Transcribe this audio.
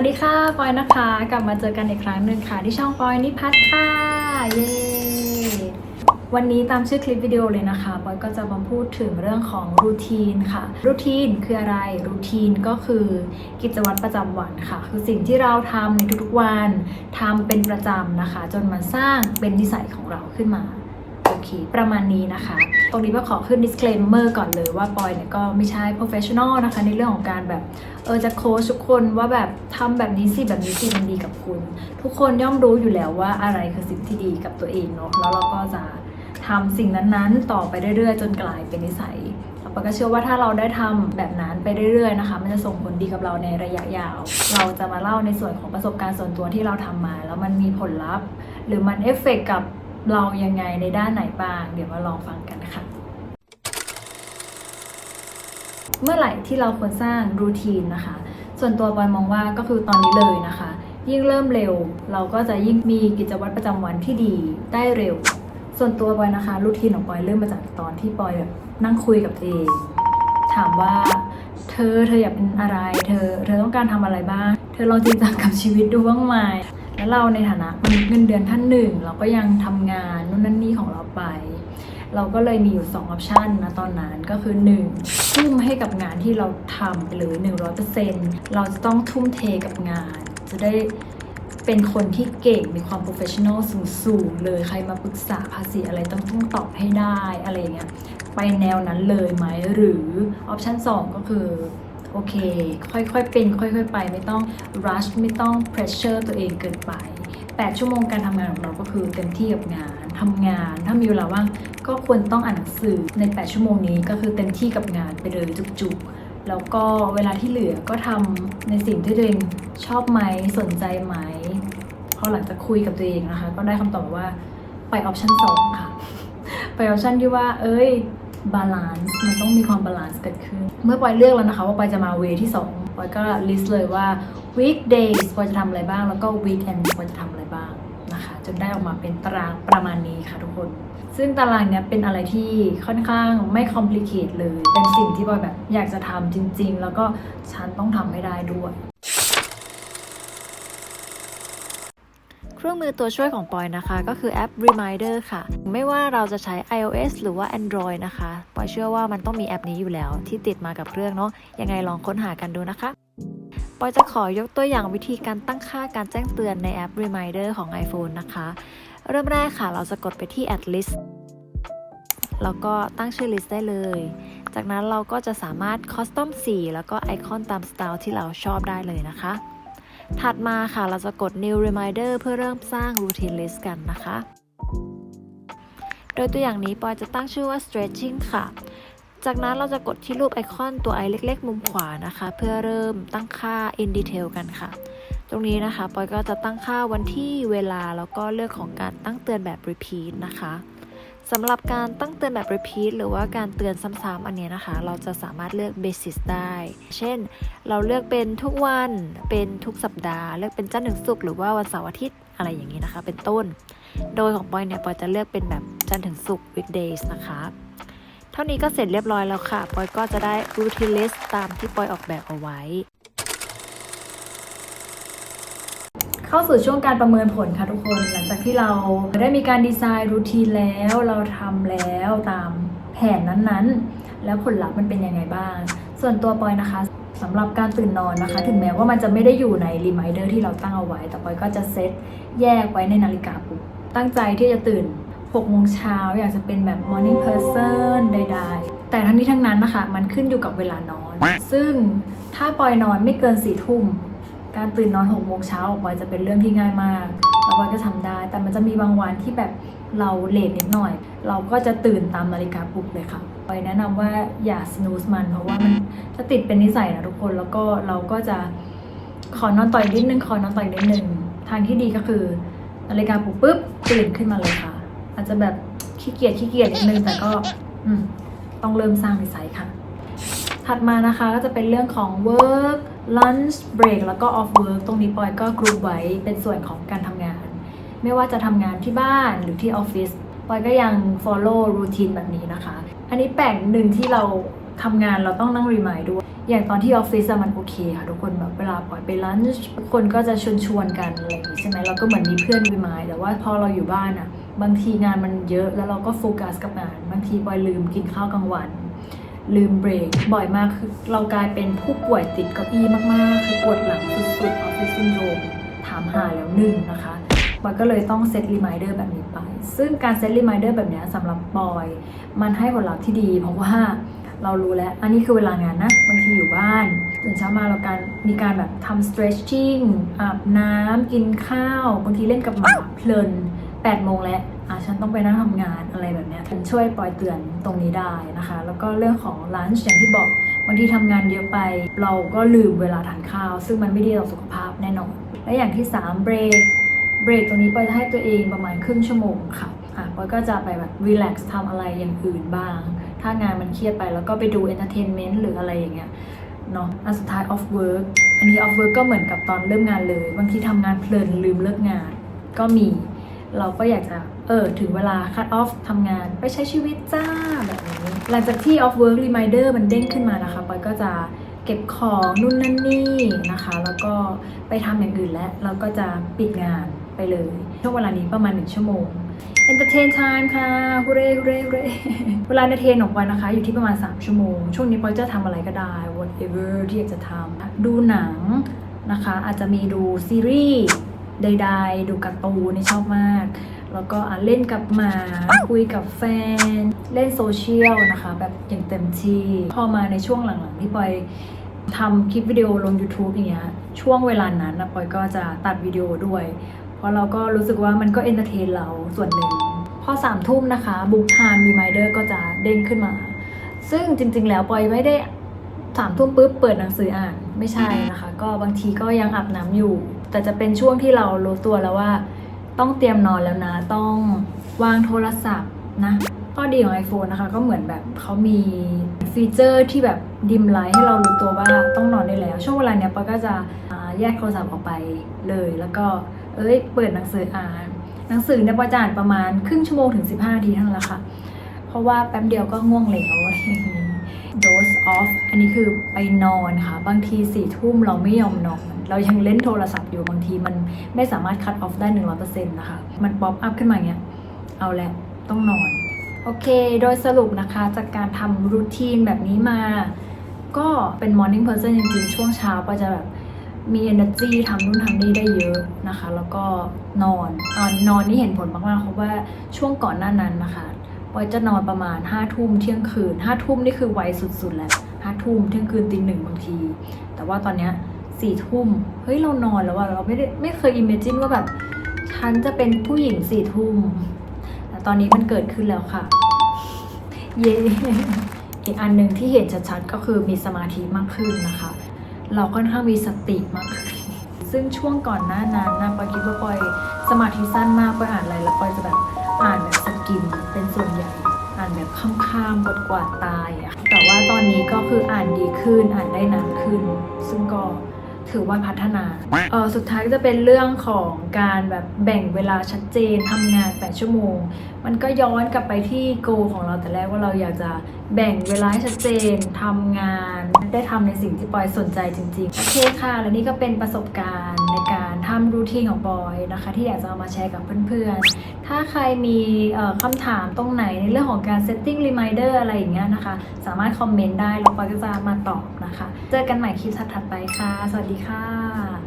วัสดีค่ะปอยนะคะ กลับมาเจอกันอีกครั้งหนึ่งค่ะ ที่ช่องปอยนิพัฒน์ค่ะเย้วันนี้ตามชื่อคลิปวิดีโอเลยนะคะปอยก็จะมาพูดถึงเรื่องของรูทีนค่ะ รูทีนคืออะไร รูทีนก็คือกิจวัตรประจำวันค่ะ คือสิ่งที่เราทำในทุกๆวันทำเป็นประจำนะคะ จนมันสร้างเป็นนิสัยของเราขึ้นมา โอเค ประมาณนี้นะคะ ตรงนี้ก็ขอขึ้น disclaimer ก่อนเลยว่าปอยเนี่ยก็ไม่ใช่ professional นะคะ ในเรื่องของการแบบเออจะโค้ชทุกคนว่าแบบทำแบบนี้สิแบบนี้สิมันดีกับคุณ ทุกคนย่อมรู้อยู่แล้วว่าอะไรคือสิ่งที่ดีกับตัวเองเนาะแล้วเราก็จะทำสิ่งนั้นๆ ต่อไปเรื่อยๆ จนกลายเป็นนิสัยปอยก็เชื่อว่าถ้าเราได้ทำแบบนั้นไปเรื่อยๆนะคะ มันจะส่งผลดีกับเราในระยะยาว เราจะมาเล่าในส่วนของประสบการณ์ส่วนตัวที่เราทำมา แล้วมันมีผลลัพธ์ หรือมันเอฟเฟกกับ เรายังไงในด้านไหนบ้าง เดี๋ยวมาลองฟังกันนะคะเมื่อไหร่ที่เราควรสร้างรูทีนนะคะ ส่วนตัวปอยมองว่าก็คือตอนนี้เลยนะคะ ยิ่งเริ่มเร็ว เราก็จะยิ่งมีกิจวัตรประจำวันที่ดีได้เร็ว ส่วนตัวปอยนะคะ รูทีนของปอยเริ่มมาจากตอนที่ปอยแบบนั่งคุยกับตัวเองถามว่าเธอ เธออยากเป็นอะไร เธอ เธอต้องการทำอะไรบ้าง เธอลองจริงจังกับชีวิตดูบ้างไหม แล้วเราในฐานะมนุษย์เงินเดือนท่านหนึ่ง เราก็ยังทำงานนู่นนั่นนี่ของเราไป เราก็เลยมีอยู่2ออปชันนะตอนนั้นก็คือ 1. ทุ่มให้กับงานที่เราทำไปเลย100%เราจะต้องทุ่มเทกับงาน จะได้เป็นคนที่เก่งมีความโปรเฟชชั่นอลสูงๆเลยใครมาปรึกษาภาษีอะไรต้องต้องตอบให้ได้อะไรเงี้ยไปแนวนั้นเลยไหมหรือออปชัน2ก็คือ โอเค ค่อยๆเป็น ค่อยๆไปไม่ต้อง rush ไม่ต้อง pressure ตัวเองเกินไป 8 ชั่วโมงการทำงานของเราก็คือเต็มที่กับงานทำงาน ถ้ามีเวลาว่างก็ควรต้องอ่านหนังสือใน 8 ชั่วโมงนี้ก็คือเต็มที่กับงานไปเลยจุกๆ แล้วก็เวลาที่เหลือก็ทำในสิ่งที่ตัวเองชอบไหมสนใจไหมพอหลังจากคุยกับตัวเองนะคะ ก็ได้คำตอบว่าไปออปชั่น2ค่ะ ไปออปชั่นที่ว่า เอ้ย บาลานซ์มันต้องมีความบาลานซ์เกิดขึ้น เมื่อปอยเลือกแล้วนะคะ ว่าปอยจะมาเวที่2ปอยก็ลิสต์เลยว่า weekdays ปอยจะทำอะไรบ้าง แล้วก็ weekend ปอยจะทำอะไรบ้างนะคะ จนได้ออกมาเป็นตารางประมาณนี้ค่ะทุกคน ซึ่งตารางเนี้ยเป็นอะไรที่ค่อนข้างไม่ complicate เลย เป็นสิ่งที่ปอยแบบอยากจะทำจริง ๆ แล้วก็ฉันต้องทำให้ได้ด้วย เครื่องมือตัวช่วยของปอยนะคะ ก็คือแอป Reminder ค่ะ ไม่ว่าเราจะใช้ iOS หรือว่า Android นะคะปอยเชื่อว่ามันต้องมีแอปนี้อยู่แล้ว ที่ติดมากับเครื่องเนาะยังไงลองค้นหากันดูนะคะปอยจะขอยกตัวอย่างวิธีการตั้งค่าการแจ้งเตือนในแอป Reminder ของ iPhone นะคะ เริ่มแรกค่ะ เราจะกดไปที่ Add List แล้วก็ตั้งชื่อ list ได้เลย จากนั้นเราก็จะสามารถ custom สีแล้วก็ไอคอนตามสไตล์ที่เราชอบได้เลยนะคะ ถัดมาค่ะเราจะกด new reminder เพื่อเริ่มสร้าง routine list กันนะคะ โดยตัวอย่างนี้ปอยจะตั้งชื่อว่า stretching ค่ะ จากนั้นเราจะกดที่รูปไอคอนตัวไอเล็ก ๆ มุมขวานะคะ เพื่อเริ่มตั้งค่า in detail กันค่ะ ตรงนี้นะคะปอยก็จะตั้งค่าวันที่เวลาแล้วก็เลือกของการตั้งเตือนแบบ repeat นะคะ สำหรับการตั้งเตือนแบบ repeat หรือว่าการเตือนซ้ำๆอันเนี้ยนะคะ เราจะสามารถเลือก basis ได้ เช่น เราเลือกเป็นทุกวัน เป็นทุกสัปดาห์ เลือกเป็นจันทร์ถึงศุกร์หรือว่าวันเสาร์อาทิตย์อะไรอย่างนี้นะคะ เป็นต้น โดยของปอยเนี่ยปอยจะเลือกเป็นแบบจันทร์ถึงศุกร์ weekdays นะคะ เท่านี้ก็เสร็จเรียบร้อยแล้วค่ะ ปอยก็จะได้ routine list ตามที่ปอยออกแบบเอาไว้ เข้าสู่ช่วงการประเมินผลค่ะทุกคน หลังจากที่เราได้มีการดีไซน์รูทีนแล้วเราทำแล้วตามแผนนั้นๆ แล้วผลลัพธ์มันเป็นยังไงบ้าง ส่วนตัวปอยนะคะสำหรับการตื่นนอนนะคะ ถึงแม้ว่ามันจะไม่ได้อยู่ในรีมายเดอร์ที่เราตั้งเอาไว้ แต่ปอยก็จะเซตแยกไว้ในนาฬิกาปลุกตั้งใจที่จะตื่น6โมงเช้าอยากจะเป็นแบบ morning person ใดๆ แต่ทั้งนี้ทั้งนั้นนะคะ มันขึ้นอยู่กับเวลานอน ซึ่งถ้าปอยนอนไม่เกินสี่ทุ่ม การตื่นนอน6โมงเช้าออกไปจะเป็นเรื่องที่ง่ายมากแล้วปอยก็ทำได้ แต่มันจะมีบางวันที่แบบเราเลทนิดหน่อย เราก็จะตื่นตามนาฬิกาปลุกเลยค่ะปอยแนะนำว่าอย่า snooze มัน เพราะว่ามันจะติดเป็นนิสัยนะทุกคน แล้วก็เราก็จะขอนอนต่อยนิดนึงขอนอนต่อยนิดนึงทางที่ดีก็คือนาฬิกาปลุกปุ๊บตื่นขึ้นมาเลยค่ะ อาจจะแบบขี้เกียจขี้เกียจนิดนึงแต่ก็ต้องเริ่มสร้างนิสัยค่ะ ถัดมานะคะก็จะเป็นเรื่องของ work lunch break แล้วก็ off work ตรงนี้ปอยก็กรุ๊ปไว้เป็นส่วนของการทำงาน ไม่ว่าจะทำงานที่บ้านหรือที่ออฟฟิศปอยก็ยัง follow routine แบบนี้นะคะ อันนี้แปลกหนึ่งที่เราทำงานเราต้องนั่งรีมายด้วย อย่างตอนที่ออฟฟิศอะมันโอเคค่ะทุกคนแบบเวลาปล่อยไปลันช์ทุกคนก็จะชวนชวนกันอะไรอย่างนี้ใช่ไหมเราก็เหมือนมีเพื่อนรีมายแต่ว่าพอเราอยู่บ้านอะบางทีงานมันเยอะแล้วเราก็โฟกัสกับงาน บางทีปอยลืมกินข้าวกลางวัน ลืมเบรกบ่อยมากคือเรากลายเป็นผู้ป่วยติดเก้าอี้มากๆ คือปวดหลังสุดๆออฟฟิศซินโดรมถามหาแล้วหนึ่งนะคะบอยก็เลยต้องเซตรีมายเดอร์แบบนี้ไป ซึ่งการเซตรีมายเดอร์แบบนี้สำหรับบอย มันให้ผลลัพธ์ที่ดี เพราะว่าเรารู้แล้ว อันนี้คือเวลางานนะ บางทีอยู่บ้านตื่นเช้ามาเราการมีการแบบทำ stretching อาบน้ำกินข้าว บางทีเล่นกับหมาเพลิน 8โมงแล้วอะฉันต้องไปนั่งทำงานอะไรแบบเนี้ยมันช่วยปล่อยเตือนตรงนี้ได้นะคะ แล้วก็เรื่องของลันช์อย่างที่บอกบางทีทำงานเยอะไป เราก็ลืมเวลาทานข้าว ซึ่งมันไม่ดีต่อสุขภาพแน่นอนและอย่างที่ 3 เบรกเบรกตรงนี้ปอยจะให้ตัวเองประมาณครึ่งชั่วโมงค่ะอะปอยก็จะไปแบบรีแลกซ์ทำอะไรอย่างอื่นบ้าง ถ้างานมันเครียดไปแล้วก็ไปดูเอนเตอร์เทนเมนต์หรืออะไรอย่างเงี้ยเนาะอันสุดท้าย off work อันนี้ off work ก็เหมือนกับตอนเริ่มงานเลย บางทีทำงานเพลินลืมเลิกงานก็มี เราก็อยากจะเออถึงเวลา cut off ทำงานไปใช้ชีวิตจ้าแบบนี้ หลังจากที่ off work reminder มันเด้งขึ้นมานะคะปอยก็จะเก็บของนู่นนั่นนี่นะคะ แล้วก็ไปทำอย่างอื่นแล้วเราก็จะปิดงานไปเลยช่วงเวลานี้ประมาณ 1 ชั่วโมง entertain time ค่ะฮูเร่ฮูเร่ฮูเร่เวลา entertain ของปอยนะคะ อยู่ที่ประมาณ 3 ชั่วโมง ช่วงนี้ปอยจะทำอะไรก็ได้ whatever ที่อยากจะทำดูหนังนะคะ อาจจะมีดูซีรีส์ ใดๆ ดูการ์ตูนนี่ชอบมาก แล้วก็อะเล่นกับหมา คุยกับแฟน เล่นโซเชียลนะคะ แบบอย่างเต็มที่ พอมาในช่วงหลังๆที่ปอยทำคลิปวิดีโอลง YouTube อย่างเงี้ย ช่วงเวลานั้นนะปอยก็จะตัดวิดีโอด้วย เพราะเราก็รู้สึกว่ามันก็เอนเตอร์เทนเราส่วนหนึ่ง พอสามทุ่มนะคะบุ๊กไทม์รีมายเดอร์ก็จะเด้งขึ้นมา ซึ่งจริงๆ แล้วปอยไม่ได้สามทุ่มปุ๊บเปิดหนังสืออ่านไม่ใช่นะคะ ก็บางทีก็ยังอาบน้ำอยู่ แต่จะเป็นช่วงที่เรารู้ตัวแล้วว่า ต้องเตรียมนอนแล้วนะ ต้องวางโทรศัพท์นะข้อดีของ iPhone นะคะ ก็เหมือนแบบเขามีฟีเจอร์ที่แบบดิมไลท์ให้เรารู้ตัวว่าต้องนอนได้แล้ว ช่วงเวลาเนี้ยปอก็จะแยกโทรศัพท์ออกไปเลย แล้วก็เอ้ยเปิดหนังสืออ่าน หนังสือเนี่ยปอจะอ่านประมาณครึ่งชั่วโมงถึง 15นาทีเท่านั้นแหละค่ะ เพราะว่าแป๊บเดียวก็ง่วงแล้วอะไรอย่างนี้ dose off อันนี้คือไปนอนค่ะ บางทีสี่ทุ่มเราไม่ยอมนอน เรายังเล่นโทรศัพท์อยู่บางทีมันไม่สามารถ cut off ได้100%นต์นะคะ มันป๊อปอัพขึ้นมาอย่างเงี้ย เอาแหละ ต้องนอน โอเค โดยสรุปนะคะ จากการทำรูทีนแบบนี้มา ก็เป็น morning person จริงๆ ช่วงเช้าก็จะแบบมี energy ทำนู่นทำนี่ได้เยอะนะคะ แล้วก็นอน ตอนนอนนี่เห็นผลมากๆ เพราะว่าช่วงก่อนหน้านั้นนะคะปอยจะนอนประมาณห้าทุ่มเที่ยงคืนห้าทุ่มนี่คือไวสุดๆแล้วห้าทุ่มเที่ยงคืนตีหนึ่งบางที แต่ว่าตอนเนี้ย สี่ทุ่มเฮ้ยเรานอนแล้วว่าเราไม่ได้ไม่เคยอิมเมจินว่าแบบฉันจะเป็นผู้หญิงสี่ทุ่มแต่ตอนนี้มันเกิดขึ้นแล้วค่ะ เย้อีกอันหนึ่งที่เห็นชัดๆก็คือมีสมาธิมากขึ้นนะคะ เราค่อนข้างมีสติมากขึ้นซึ่งช่วงก่อนหน้านั้นนะปอยคิดว่าปอยสมาธิสั้นมากปอยอ่านอะไรแล้วปอยจะแบบอ่านแบบสกิมเป็นส่วนใหญ่อ่านแบบข้ามๆกดกวาดๆตายอะแต่ว่าตอนนี้ก็คืออ่านดีขึ้นอ่านได้นานขึ้น ซึ่งก็ ถือว่าพัฒนาเออสุดท้ายก็จะเป็นเรื่องของการแบบแบ่งเวลาชัดเจนทำงาน 8 ชั่วโมง มันก็ย้อนกลับไปที่โกของเราแต่แรกว่าเราอยากจะแบ่งเวลาให้ชัดเจนทำงาน ได้ทำในสิ่งที่ปอยสนใจจริงๆ โอเคค่ะ และนี่ก็เป็นประสบการณ์ในการ ทำรูทีนของบอยนะคะ ที่อยากจะเอามาแชร์กับเพื่อนๆ ถ้าใครมีคำถามตรงไหนในเรื่องของการ setting reminder อะไรอย่างเงี้ยนะคะ สามารถคอมเมนต์ได้แล้วบอยก็จะมาตอบนะคะ เจอกันใหม่คลิปถัดๆไปค่ะ สวัสดีค่ะ